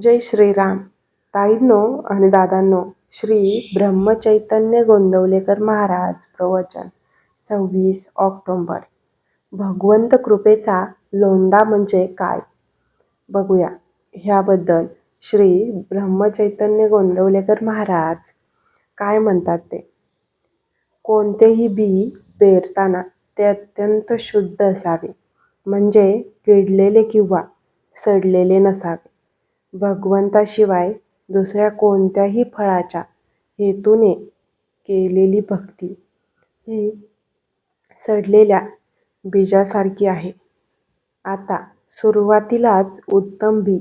जय श्रीराम. ताईंनो आणि दादांनो श्री ब्रह्मचैतन्य गोंदवलेकर महाराज प्रवचन सव्वीस ऑक्टोंबर. भगवंत कृपेचा लोंढा म्हणजे काय? बघूया. ह्याबद्दल श्री ब्रह्मचैतन्य गोंदवलेकर महाराज काय म्हणतात ते? कोणतेही बी पेरताना ते अत्यंत शुद्ध असावे. म्हणजे किडलेले किंवा सडलेले नसावे. भगवंताशिवाय दुसऱ्या कोणत्याही फळाच्या हेतूने केलेली भक्ती ही सडलेल्या बीजासारखी आहे. आता सुरुवातीलाच उत्तम बी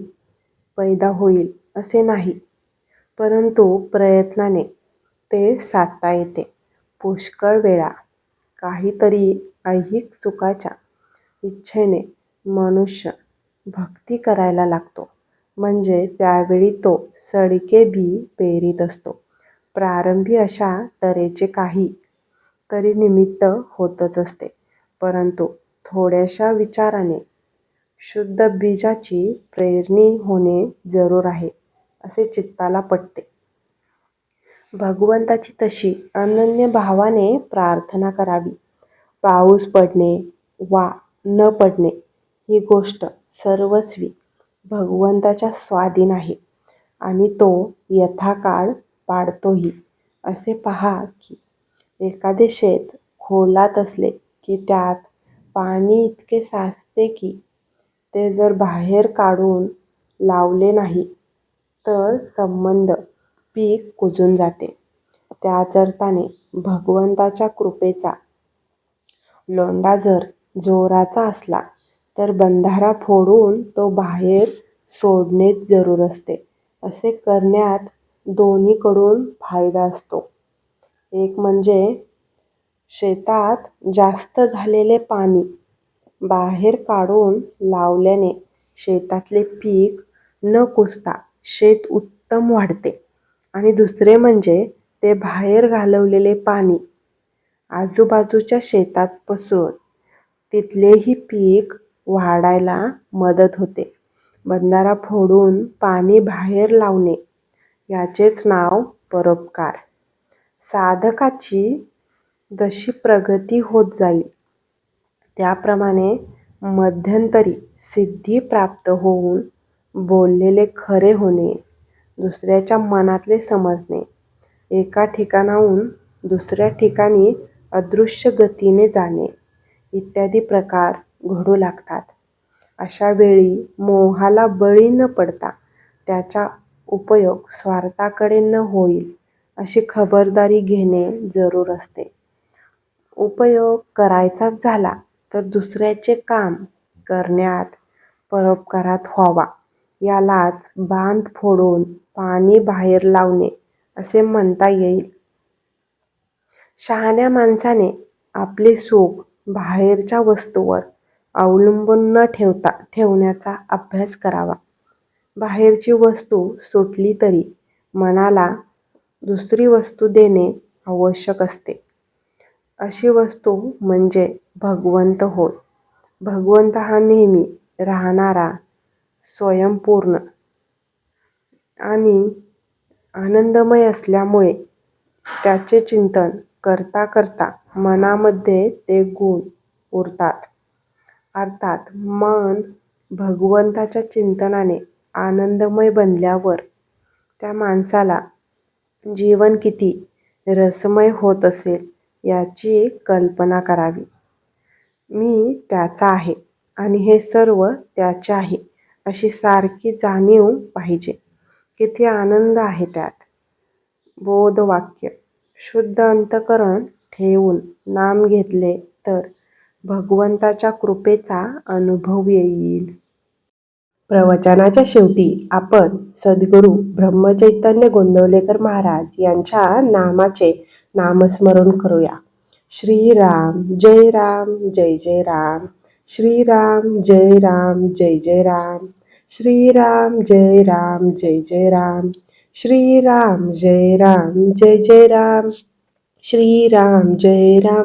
पैदा होईल असे नाही परंतु प्रयत्नाने ते साधता येते. पुष्कळ वेळा काहीतरी ऐहिक सुखाच्या इच्छेने मनुष्य भक्ती करायला लागतो. म्हणजे त्यावेळी तो सडके बी पेरीत असतो. प्रारंभी अशा तऱ्हेचे काही तरी निमित्त होतच असते. परंतु थोड्याशा विचाराने शुद्ध बीजाची प्रेरणी होणे जरूर आहे असे चित्ताला पटते. भगवंताची तशी अनन्य भावाने प्रार्थना करावी. पाऊस पडणे वा न पडणे ही गोष्ट सर्वस्वी भगवंताच्या स्वाधीन आहे. आणि तो यथाकाळ पाडतोही. असे पहा की एखादे शेत खोलात असले की त्यात पाणी इतके साचते की ते जर बाहेर काढून लावले नाही तर संबंध पीक कुजून जाते. त्याच अर्थाने भगवंताच्या कृपेचा लोंढा जर जोराचा असला तर बंधारा फोडून तो बाहेर सोडणेच जरूर असते. असे करण्यात दोन्हीकडून फायदा असतो. एक म्हणजे शेतात जास्त झालेले पाणी बाहेर काढून लावल्याने शेतातले पीक न कुजता शेत उत्तम वाढते. आणि दुसरे म्हणजे ते बाहेर घालवलेले पाणी आजूबाजूच्या शेतात पसरून तिथलेही पीक वाढायला मदत होते. बंधारा फोडून पाणी बाहेर लावणे याचेच नाव परोपकार. साधकाची जशी प्रगती होत जाईल त्याप्रमाणे मध्यंतरी सिद्धी प्राप्त होऊन बोललेले खरे होणे दुसऱ्याच्या मनातले समजणे एका ठिकाणाहून दुसऱ्या ठिकाणी अदृश्य गतीने जाणे इत्यादी प्रकार घडू लागतात. अशा वेळी मोहाला बळी न पडता त्याचा उपयोग स्वार्थाकडे न होईल अशी खबरदारी घेणे जरूर असते. उपयोग करायचाच झाला तर दुसऱ्याचे काम करण्यात परोपकारात व्हावा. यालाच बांध फोडून पाणी बाहेर लावणे असे म्हणता येईल. शहाण्या माणसाने आपले सुख बाहेरच्या वस्तूवर अवलंबून न ठेवता ठेवण्याचा अभ्यास करावा. बाहेरची वस्तू सुटली तरी मनाला दुसरी वस्तू देणे आवश्यक असते. अशी वस्तू म्हणजे भगवंत होय. भगवंत हा नेहमी राहणारा स्वयंपूर्ण आणि आनंदमय असल्यामुळे त्याचे चिंतन करता करता मनामध्ये ते गुण उरतात. अर्थात मन भगवंताच्या चिंतनाने आनंदमय बनल्यावर त्या माणसाला जीवन किती रसमय होत असेल याची कल्पना करावी. मी त्याचा आहे आणि हे सर्व त्याचे आहे अशी सारखी जाणीव पाहिजे. किती आनंद आहे त्यात. बोधवाक्य शुद्ध अंतकरण ठेवून नाम घेतले तर भगवंताच्या कृपेचा अनुभव येईल. प्रवचनाच्या शेवटी आपण सद्गुरू ब्रह्मचैतन्य गोंदवलेकर महाराज यांच्या नामाचे नामस्मरण करूया. श्रीराम जय राम जय जय राम. श्रीराम जय राम जय जय राम. श्रीराम जय राम जय जय राम. श्रीराम जय राम जय जय राम. श्रीराम जय राम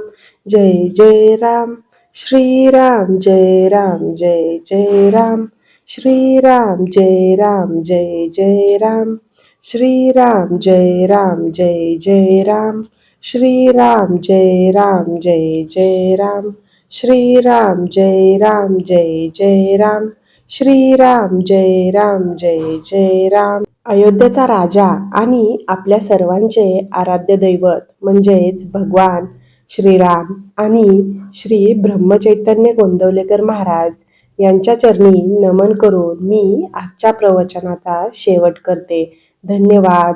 जय जय राम. श्रीराम जय राम जय जय राम। श्रीराम जय राम जय जय राम। श्रीराम जय राम जय जय राम। श्रीराम जय राम जय जय राम। श्रीराम जय राम जय जय राम। श्रीराम जय राम जय जय राम। अयोध्येचा राजा आणि आपल्या सर्वांचे आराध्य दैवत म्हणजेच भगवान श्रीराम आणि श्री ब्रह्मचैतन्य गोंदवलेकर महाराज यांच्या चरणी नमन करून मी आजच्या प्रवचनाचा शेवट करते. धन्यवाद.